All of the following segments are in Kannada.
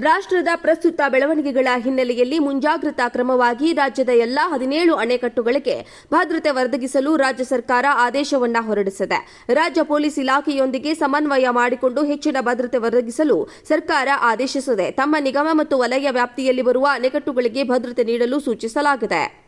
ರಾಷ್ಟ್ರದ ಪ್ರಸ್ತುತ ಬೆಳವಣಿಗೆಗಳ ಹಿನ್ನೆಲೆಯಲ್ಲಿ ಮುಂಜಾಗ್ರತಾ ಕ್ರಮವಾಗಿ ರಾಜ್ಯದ ಎಲ್ಲಾ ಹದಿನೇಳು ಅಣೆಕಟ್ಟುಗಳಿಗೆ ಭದ್ರತೆ ಒದಗಿಸಲು ರಾಜ್ಯ ಸರ್ಕಾರ ಆದೇಶವನ್ನ ಹೊರಡಿಸಿದೆ. ರಾಜ್ಯ ಪೊಲೀಸ್ ಇಲಾಖೆಯೊಂದಿಗೆ ಸಮನ್ವಯ ಮಾಡಿಕೊಂಡು ಹೆಚ್ಚಿನ ಭದ್ರತೆ ಒದಗಿಸಲು ಸರ್ಕಾರ ಆದೇಶಿಸಿದೆ. ತಮ್ಮ ನಿಗಮ ಮತ್ತು ವಲಯ ವ್ಯಾಪ್ತಿಯಲ್ಲಿ ಬರುವ ಅಣೆಕಟ್ಟುಗಳಿಗೆ ಭದ್ರತೆ ನೀಡಲು ಸೂಚಿಸಲಾಗಿದೆ.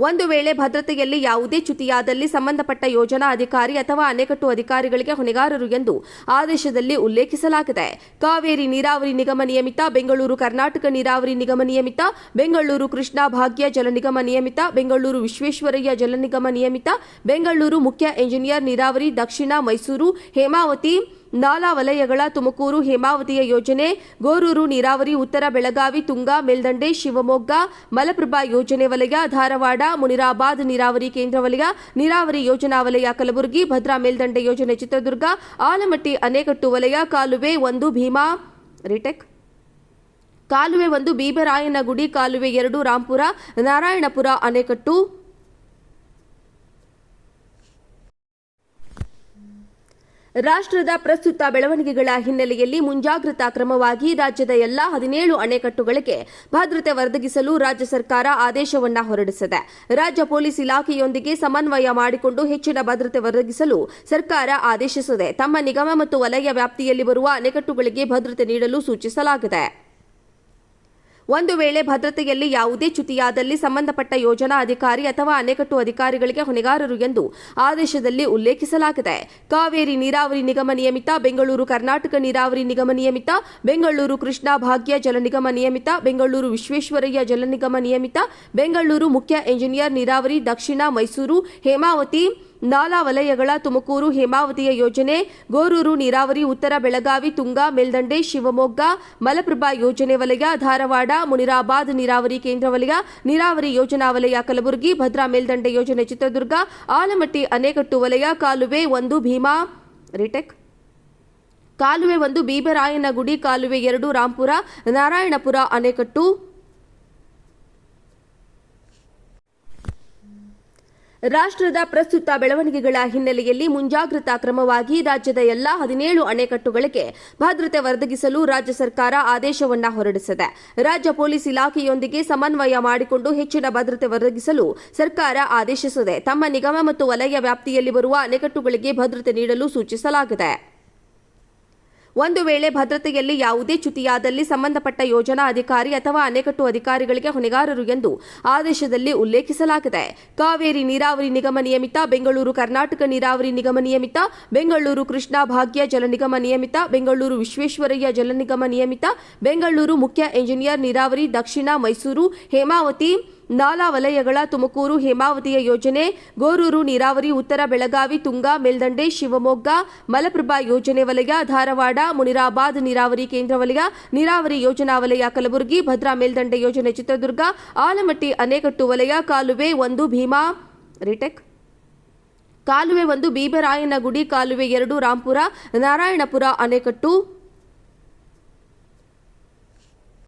ಒಂದು ವೇಳೆ ಭದ್ರತೆಯಲ್ಲಿ ಯಾವುದೇ ಚ್ಯುತಿಯಾದಲ್ಲಿ ಸಂಬಂಧಪಟ್ಟ ಯೋಜನಾ ಅಧಿಕಾರಿ ಅಥವಾ ಅಣೆಕಟ್ಟು ಅಧಿಕಾರಿಗಳಿಗೆ ಹೊಣೆಗಾರರು ಎಂದು ಆದೇಶದಲ್ಲಿ ಉಲ್ಲೇಖಿಸಲಾಗಿದೆ. ಕಾವೇರಿ ನೀರಾವರಿ ನಿಗಮ ನಿಯಮಿತ, ಬೆಂಗಳೂರು ಕರ್ನಾಟಕ ನೀರಾವರಿ ನಿಗಮ ನಿಯಮಿತ, ಬೆಂಗಳೂರು ಕೃಷ್ಣಾ ಭಾಗ್ಯ ಜಲ ನಿಗಮ ನಿಯಮಿತ, ಬೆಂಗಳೂರು ವಿಶ್ವೇಶ್ವರಯ್ಯ ಜಲ ನಿಗಮ ನಿಯಮಿತ, ಬೆಂಗಳೂರು ಮುಖ್ಯ ಎಂಜಿನಿಯರ್ ನೀರಾವರಿ, ದಕ್ಷಿಣ ಮೈಸೂರು ಹೇಮಾವತಿ ನಾಲಾ ವಲಯಗಳ ತುಮಕೂರು ಹೇಮಾವತಿಯ ಯೋಜನೆ, ಗೋರೂರು ನೀರಾವರಿ, ಉತ್ತರ ಬೆಳಗಾವಿ, ತುಂಗಾ, ಮೇಲ್ದಂಡೆ, ಶಿವಮೊಗ್ಗ, ಮಲಪ್ರಭಾ ಯೋಜನೆ ವಲಯ, ಧಾರವಾಡ, ಮುನಿರಾಬಾದ್ ನೀರಾವರಿ ಕೇಂದ್ರ ವಲಯ, ನೀರಾವರಿ ಯೋಜನಾ ವಲಯ ಕಲಬುರಗಿ, ಭದ್ರಾ ಮೇಲ್ದಂಡೆ ಯೋಜನೆ ಚಿತ್ರದುರ್ಗ, ಆಲಮಟ್ಟಿ ಅಣೆಕಟ್ಟು ವಲಯ, ಕಾಲುವೆ ಒಂದು ಭೀಮಾ, ರಿಟೆಕ್. ಕಾಲುವೆ ಒಂದು ಬೀಬರಾಯನಗುಡಿ ಕಾಲುವೆ ಎರಡು ರಾಂಪುರ, ನಾರಾಯಣಪುರ ಅಣೆಕಟ್ಟು. ರಾಷ್ಟ್ರದ ಪ್ರಸ್ತುತ ಬೆಳವಣಿಗೆಗಳ ಹಿನ್ನೆಲೆಯಲ್ಲಿ ಮುಂಜಾಗ್ರತಾ ಕ್ರಮವಾಗಿ ರಾಜ್ಯದ ಎಲ್ಲಾ ಹದಿನೇಳು ಅಣೆಕಟ್ಟುಗಳಿಗೆ ಭದ್ರತೆ ಒದಗಿಸಲು ರಾಜ್ಯ ಸರ್ಕಾರ ಆದೇಶವನ್ನು ಹೊರಡಿಸಿದೆ. ರಾಜ್ಯ ಪೊಲೀಸ್ ಇಲಾಖೆಯೊಂದಿಗೆ ಸಮನ್ವಯ ಮಾಡಿಕೊಂಡು ಹೆಚ್ಚಿನ ಭದ್ರತೆ ಒದಗಿಸಲು ಸರ್ಕಾರ ಆದೇಶಿಸಿದೆ. ತಮ್ಮ ನಿಗಮ ಮತ್ತು ವಲಯ ವ್ಯಾಪ್ತಿಯಲ್ಲಿ ಬರುವ ಅಣೆಕಟ್ಟುಗಳಿಗೆ ಭದ್ರತೆ ನೀಡಲು ಸೂಚಿಸಲಾಗಿದೆ. ಒಂದು ವೇಳೆ ಭದ್ರತೆಯಲ್ಲಿ ಯಾವುದೇ ಚ್ಯುತಿಯಾದಲ್ಲಿ ಸಂಬಂಧಪಟ್ಟ ಯೋಜನಾ ಅಧಿಕಾರಿ ಅಥವಾ ಅಣೆಕಟ್ಟು ಅಧಿಕಾರಿಗಳಿಗೆ ಹೊಣೆಗಾರರು ಎಂದು ಆದೇಶದಲ್ಲಿ ಉಲ್ಲೇಖಿಸಲಾಗಿದೆ. ಕಾವೇರಿ ನೀರಾವರಿ ನಿಗಮ ನಿಯಮಿತ, ಬೆಂಗಳೂರು ಕರ್ನಾಟಕ ನೀರಾವರಿ ನಿಗಮ ನಿಯಮಿತ, ಬೆಂಗಳೂರು ಕೃಷ್ಣಾ ಭಾಗ್ಯ ಜಲ ನಿಗಮ ನಿಯಮಿತ, ಬೆಂಗಳೂರು ವಿಶ್ವೇಶ್ವರಯ್ಯ ಜಲ ನಿಗಮ ನಿಯಮಿತ, ಬೆಂಗಳೂರು ಮುಖ್ಯ ಎಂಜಿನಿಯರ್ ನೀರಾವರಿ, ದಕ್ಷಿಣ ಮೈಸೂರು ಹೇಮಾವತಿ ನಾಲಾ ವಲಯಗಳ ತುಮಕೂರು ಹೇಮಾವತಿಯ ಯೋಜನೆ, ಗೋರೂರು ನೀರಾವರಿ, ಉತ್ತರ ಬೆಳಗಾವಿ, ತುಂಗಾ, ಮೇಲ್ದಂಡೆ, ಶಿವಮೊಗ್ಗ, ಮಲಪ್ರಭಾ ಯೋಜನೆ ವಲಯ, ಧಾರವಾಡ, ಮುನಿರಾಬಾದ್ ನೀರಾವರಿ ಕೇಂದ್ರ ವಲಯ, ನೀರಾವರಿ ಯೋಜನಾ ವಲಯ ಕಲಬುರಗಿ, ಭದ್ರಾ ಮೇಲ್ದಂಡೆ ಯೋಜನೆ ಚಿತ್ರದುರ್ಗ, ಆಲಮಟ್ಟಿ ಅಣೆಕಟ್ಟು ವಲಯ, ಕಾಲುವೆ ಒಂದು ಭೀಮಾ, ರಿಟೆಕ್. ಕಾಲುವೆ ಒಂದು ಬೀಬರಾಯನಗುಡಿ ಕಾಲುವೆ ಎರಡು ರಾಂಪುರ, ನಾರಾಯಣಪುರ ಅಣೆಕಟ್ಟು. ರಾಷ್ಟ್ರದ ಪ್ರಸ್ತುತ ಬೆಳವಣಿಗೆಗಳ ಹಿನ್ನೆಲೆಯಲ್ಲಿ ಮುಂಜಾಗ್ರತಾ ಕ್ರಮವಾಗಿ ರಾಜ್ಯದ ಎಲ್ಲಾ ಹದಿನೇಳು ಅಣೆಕಟ್ಟುಗಳಿಗೆ ಭದ್ರತೆ ಒದಗಿಸಲು ರಾಜ್ಯ ಸರ್ಕಾರ ಆದೇಶವನ್ನ ಹೊರಡಿಸಿದೆ. ರಾಜ್ಯ ಪೊಲೀಸ್ ಇಲಾಖೆಯೊಂದಿಗೆ ಸಮನ್ವಯ ಮಾಡಿಕೊಂಡು ಹೆಚ್ಚಿನ ಭದ್ರತೆ ಒದಗಿಸಲು ಸರ್ಕಾರ ಆದೇಶಿಸಿದೆ. ತಮ್ಮ ನಿಗಮ ಮತ್ತು ವಲಯ ವ್ಯಾಪ್ತಿಯಲ್ಲಿ ಬರುವ ಅಣೆಕಟ್ಟುಗಳಿಗೆ ಭದ್ರತೆ ನೀಡಲು ಸೂಚಿಸಲಾಗಿದೆ. ಒಂದು ವೇಳೆ ಭದ್ರತೆಯಲ್ಲಿ ಯಾವುದೇ ಚ್ಯುತಿಯಾದಲ್ಲಿ ಸಂಬಂಧಪಟ್ಟ ಯೋಜನಾ ಅಧಿಕಾರಿ ಅಥವಾ ಅಣೆಕಟ್ಟು ಅಧಿಕಾರಿಗಳಿಗೆ ಹೊಣೆಗಾರರು ಎಂದು ಆದೇಶದಲ್ಲಿ ಉಲ್ಲೇಖಿಸಲಾಗಿದೆ. ಕಾವೇರಿ ನೀರಾವರಿ ನಿಗಮ ನಿಯಮಿತ, ಬೆಂಗಳೂರು ಕರ್ನಾಟಕ ನೀರಾವರಿ ನಿಗಮ ನಿಯಮಿತ, ಬೆಂಗಳೂರು ಕೃಷ್ಣಾ ಭಾಗ್ಯ ಜಲ ನಿಗಮ ನಿಯಮಿತ, ಬೆಂಗಳೂರು ವಿಶ್ವೇಶ್ವರಯ್ಯ ಜಲ ನಿಗಮ ನಿಯಮಿತ, ಬೆಂಗಳೂರು ಮುಖ್ಯ ಎಂಜಿನಿಯರ್ ನೀರಾವರಿ, ದಕ್ಷಿಣ ಮೈಸೂರು, ಹೇಮಾವತಿ ನಾಲಾ ವಲಯಗಳ ತುಮಕೂರು ಹೇಮಾವತಿಯ ಯೋಜನೆ, ಗೋರೂರು, ನೀರಾವರಿ, ಉತ್ತರ ಬೆಳಗಾವಿ, ತುಂಗಾ, ಮೇಲ್ದಂಡೆ, ಶಿವಮೊಗ್ಗ, ಮಲಪ್ರಭಾ ಯೋಜನೆ ವಲಯ, ಧಾರವಾಡ, ಮುನಿರಾಬಾದ್ ನೀರಾವರಿ ಕೇಂದ್ರ ವಲಯ, ನೀರಾವರಿ ಯೋಜನಾ ವಲಯ ಕಲಬುರಗಿ, ಭದ್ರಾ ಮೇಲ್ದಂಡೆ ಯೋಜನೆ ಚಿತ್ರದುರ್ಗ, ಆಲಮಟ್ಟಿ ಅಣೆಕಟ್ಟು ವಲಯ, ಕಾಲುವೆ ಒಂದು, ಭೀಮಾ, ರಿಟೆಕ್. ಕಾಲುವೆ ಒಂದು ಬೀಬರಾಯನಗುಡಿ ಕಾಲುವೆ ಎರಡು, ರಾಂಪುರ, ನಾರಾಯಣಪುರ ಅಣೆಕಟ್ಟು.